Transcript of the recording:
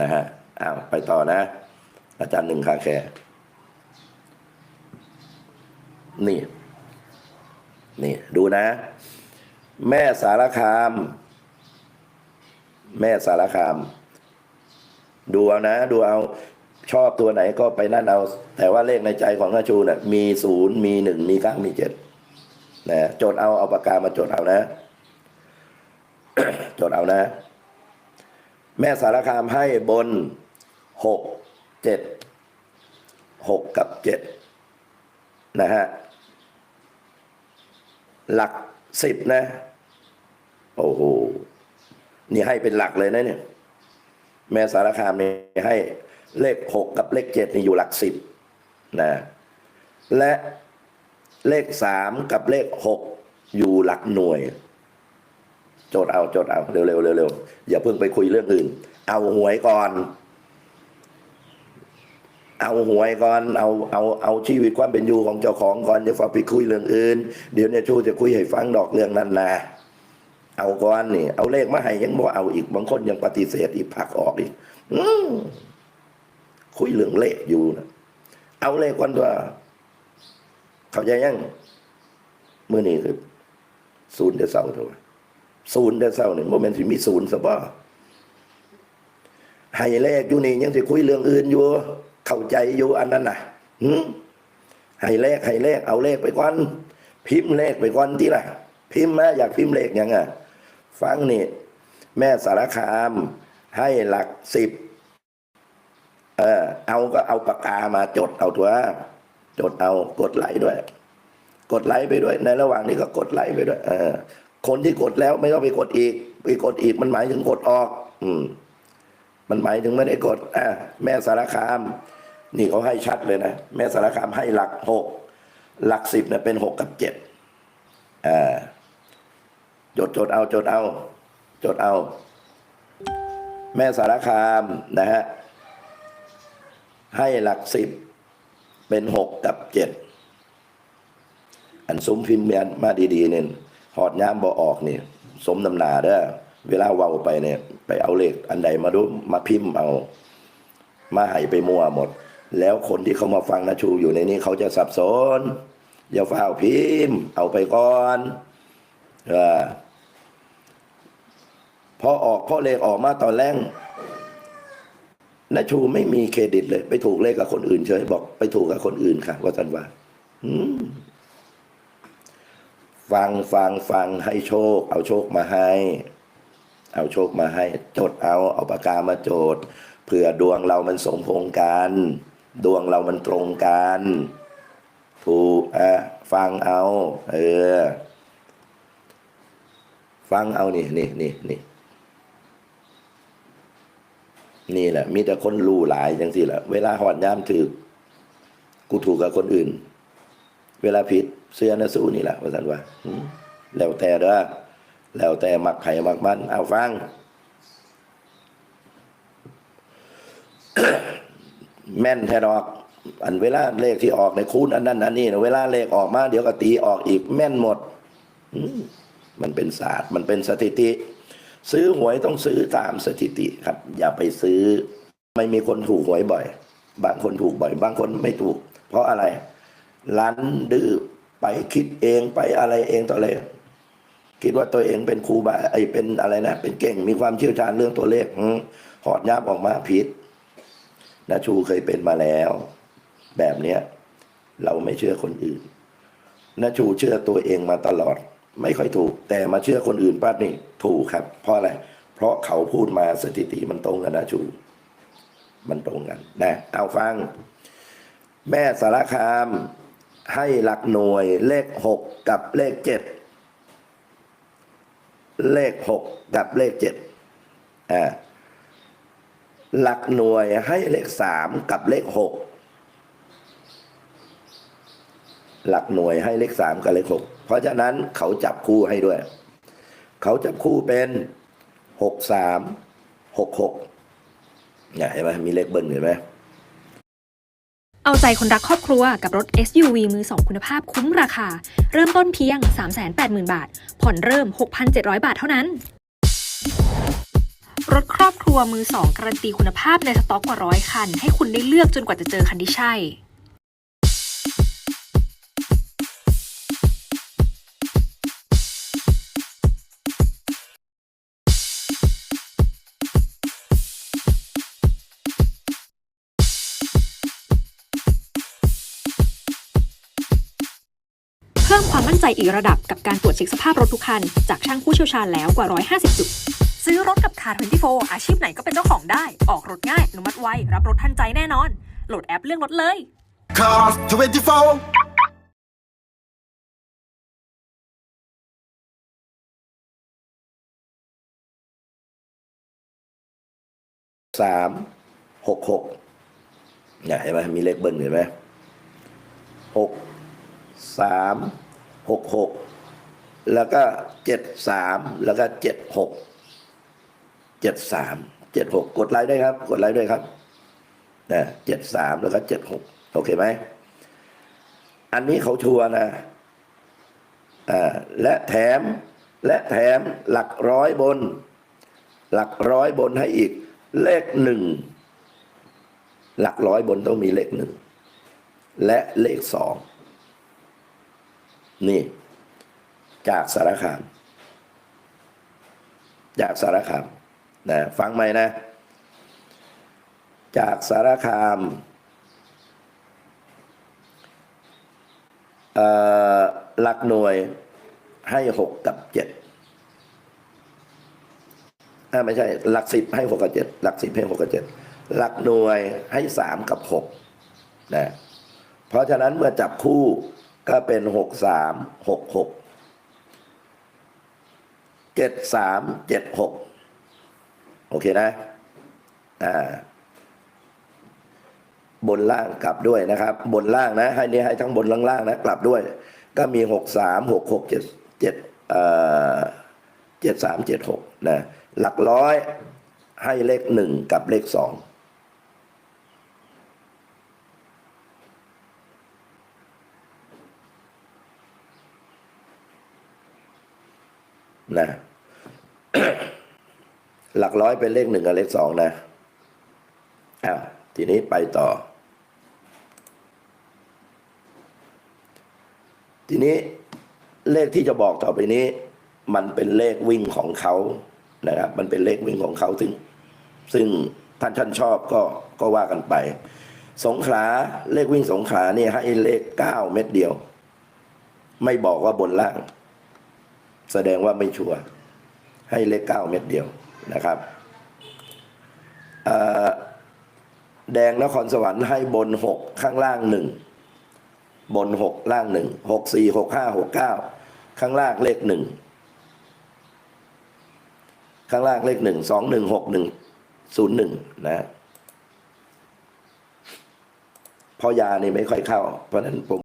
นะฮะอ้าวไปต่อนะ อาจารย์หนึ่งคาแคร์นี่ นี่ ดูนะ แม่สารคาม แม่สารคาม ดูเอานะ ดูเอาชอบตัวไหนก็ไปนั่นเอา แต่ว่าเลขในใจของนาชูนะ่ะมีศูนย์มีหนึ่งมีเก้ามีเจ็ดนะจดเอาเอาปากกามาจดเอานะ จดเอานะ แม่สารคามให้บนหกเจ็ดหกกับเจ็ดนะฮะ หลักสิบนะ โอ้โห นี่ให้เป็นหลักเลยนะเนี่ย แม่สารคามนี่ให้เลขหกกับเลขเจ็ดนี่อยู่หลักสิบนะ และเลขสามกับเลขหกอยู่หลักหน่วย จดเอาจดเอาเร็วเร็วเร็วเร็วอย่าเพิ่งไปคุยเรื่องอื่น เอาหวยก่อน เอาหวยก่อนเอาเอาเอาชีวิตความเป็นอยู่ของเจ้าของก่อนอย่าฟังไปคุยเรื่องอื่น เดี๋ยวเนี่ยชูจะคุยให้ฟังดอกเรื่องนั้นนะเอาก่อนนี่ เอาเลขมาให้ยังบ่เอาอีกบางคนยังปฏิเสธอีกผักออกอีกคุยเรื่องเลขอยู่นะเอาเลขก่อนตัวเข้าใจยังเมื่อนี้คือศูนย์เดือเศร้าเท่าไหร่ ศูนย์เดือเศร้าหนึ่งโมเมนต์ที่มีศูนย์ซะบ่ให้เลขอยู่นี่ยังจะคุยเรื่องอื่นอยู่ เข้าใจอยู่อันนั้นน่ะหืมให้เลขให้เลขเอาเลขไปก่อนพิมพ์เลขไปก่อนที่ล่ะ พิมพ์มาอยากพิมพ์เลขยังอะฟังนี่แม่สารคามให้หลักสิบเออเอาก็เอาปากกามาจดเอาตัวจดเอากดไลค์ด้วย กดไลค์ไปด้วย ในระหว่างนี้ก็กดไลค์ไปด้วย เออ คนที่กดแล้วไม่ต้องไปกดอีก ไปกดอีกมันหมายถึงกดออก อืม มันหมายถึงไม่ได้กดอะแม่สารคาม นี่เขาให้ชัดเลยนะแม่สารคามให้หลักหกหลักสิบเนี่ยเป็นหกกับเจ็ดอ่าจดจดเอาจดเอา จดเอา แม่สารคามนะฮะให้หลักสิบเป็นหกกับเจ็ดอันสมพิมพ์เนี่ยมาดีๆเนี่ย หอดย้ำบ่ออกนี่ สมนำหนาเด้อเวลาเว้าไปเนี่ย ไปเอาเลขอันใดมาดูมาพิมพ์เอา มาให้ไปมัวหมด แล้วคนที่เขามาฟังนะชูอยู่ในนี้เขาจะสับสนอย่าฝ้าพิมพ์ เอาไปก่อนเออพอออกพอเลขออกมาตอนแรกนะชูไม่มีเครดิตเลย ไปถูกเลขกับคนอื่นเฉยบอกไปถูกกับคนอื่นค่ะว่าสันว่า อืม ฟังฟังฟังให้โชค เอาโชคมาให้ เอาโชคมาให้ จดเอาเอาปากกามาจดเผื่อดวงเรามันสมพงกัน ดวงเรามันตรงกันถูกอะฟังเอา เออ ฟังเอานี่นี่นี่นี่นี่แหละ มีแต่คนรู้หลายจังสิแหละเวลาหอดย้ำถือกูถูกกับคนอื่น เวลาผิด เสื้อนะสู้นี่แหละว่าสันว่าแล้วแต่เด้อแล้วแต่มักไผ่มักมันเอาฟังแม่นแท้ดอก อันเวลาเลขที่ออกในคูณอันนั้นอันนี้นเวลาเลขออกมาเดี๋ยวก็ตีออกอีกแม่นหมดมันเป็นศาสตร์ มันเป็นสถิติ ซื้อหวยต้องซื้อตามสถิติครับ อย่าไปซื้อ ไม่มีคนถูกหวยบ่อย บางคนถูกบ่อย บางคนไม่ถูก เพราะอะไรลันดื้อ ไปคิดเองไปอะไรเองต่ออะไรคิดว่าตัวเองเป็นครูบาไอเป็นอะไรนะ เป็นเก่งมีความเชี่ยวชาญเรื่องตัวเลขหอดยับออกมาผิดนะชูเคยเป็นมาแล้ว แบบเนี้ย เราไม่เชื่อคนอื่นนะชูเชื่อตัวเองมาตลอด ไม่ค่อยถูก แต่มาเชื่อคนอื่นป้านี่ ถูกครับ เพราะอะไร เพราะเขาพูดมาสถิติมันตรงกันนะชู มันตรงกัน นะ เอาฟัง แม่สารคาม ให้หลักหน่วยเลขหกกับเลขเจ็ดเลขหกกับเลขเจ็ดอ่าหลักหน่วยให้เลขสามกับเลขหกหลักหน่วยให้เลขสามกับเลขหกเพราะฉะนั้นเขาจับคู่ให้ด้วย เขาจับคู่เป็นหกสามหกหกเนี่ยเห็นไหมมีเลขเบิ้ลเห็นไหม เอาใจคนรักครอบครัวกับรถ SUV มือ 2 คุณภาพคุ้มราคา เริ่มต้นเพียง 380,000 บาท ผ่อนเริ่ม 6,700 บาทเท่านั้น รถครอบครัวมือสองการันตีคุณภาพในสต็อกกว่าร้อยคัน ให้คุณได้เลือกจนกว่าจะเจอคันที่ใช่ ใจอีกระดับกับการตรวจเช็คสภาพรถทุกคัน จากช่างผู้เชี่ยวชาญแล้วกว่า 150 จุด ซื้อรถกับคาร์24อาชีพไหนก็เป็นเจ้าของได้ ออกรถง่ายอนุมัติไว รับรถทันใจแน่นอน โหลดแอปเลือกรถเลย Cars 24. สามหกหกเนี่ยเห็นไหมมีเลขเบิ้ลเห็นไหมหกสาม หกหกแล้วก็เจ็ดสามแล้วก็เจ็ดหกเจ็ดสามเจ็ดหกกดไลค์ด้วยครับ กดไลค์ด้วยครับนะเจ็ดสามแล้วก็เจ็ดหกโอเคไหมอันนี้เขาชัวนะอ่าและแถมและแถมหลักร้อยบน หลักร้อยบนให้อีก เลขหนึ่งหลักร้อยบนต้องมีเลขหนึ่งและเลขสอง นี่ จากสารคาม จากสารคามนะฟังไหมนะ จากสารคามหลักหน่วยให้หกกับเจ็ดอ่าไม่ใช่ หลักสิบให้หกกับเจ็ดหลักสิบให้หกกับเจ็ดหลักหน่วยให้สามกับหกนะเพราะฉะนั้นเมื่อจับคู่ ก็เป็นหกสามหกหกเจ็ดสามเจ็ดหกโอเคนะอ่าบนล่างกลับด้วยนะครับ บนล่างนะ ให้นี่ให้ทั้งบนล่างล่างๆนะ กลับด้วย ก็มีหกสามหกหกเจ็ดเจ็ดเอ่อเจ็ดสามเจ็ดหกนะ หลักร้อยให้เลขหนึ่งกับเลขสอง นะ หลักร้อยเป็นเลขหนึ่งกับเลขสองนะอ้าวทีนี้ไปต่อ ทีนี้เลขที่จะบอกต่อไปนี้ มันเป็นเลขวิ่งของเขานะครับ มันเป็นเลขวิ่งของเขาซึ่ง ซึ่งท่านท่านชอบก็ก็ว่ากันไป สงขลาเลขวิ่งสงขลาเนี่ยให้เลขเก้าเม็ดเดียว ไม่บอกว่าบนล่าง แสดงว่าไม่ชัวร์ให้เลขเก้าเม็ดเดียวนะครับแดงนครสวรรค์ให้บนหกข้างล่างหนึ่งบนหกล่างหนึ่งหกสี่หกห้าหกเก้าข้างล่างเลขหนึ่งข้างล่างเลขหนึ่งสองหนึ่งหกหนึ่งศูนย์หนึ่งนะพอยานี่ไม่ค่อยเข้า เพราะนั้นผม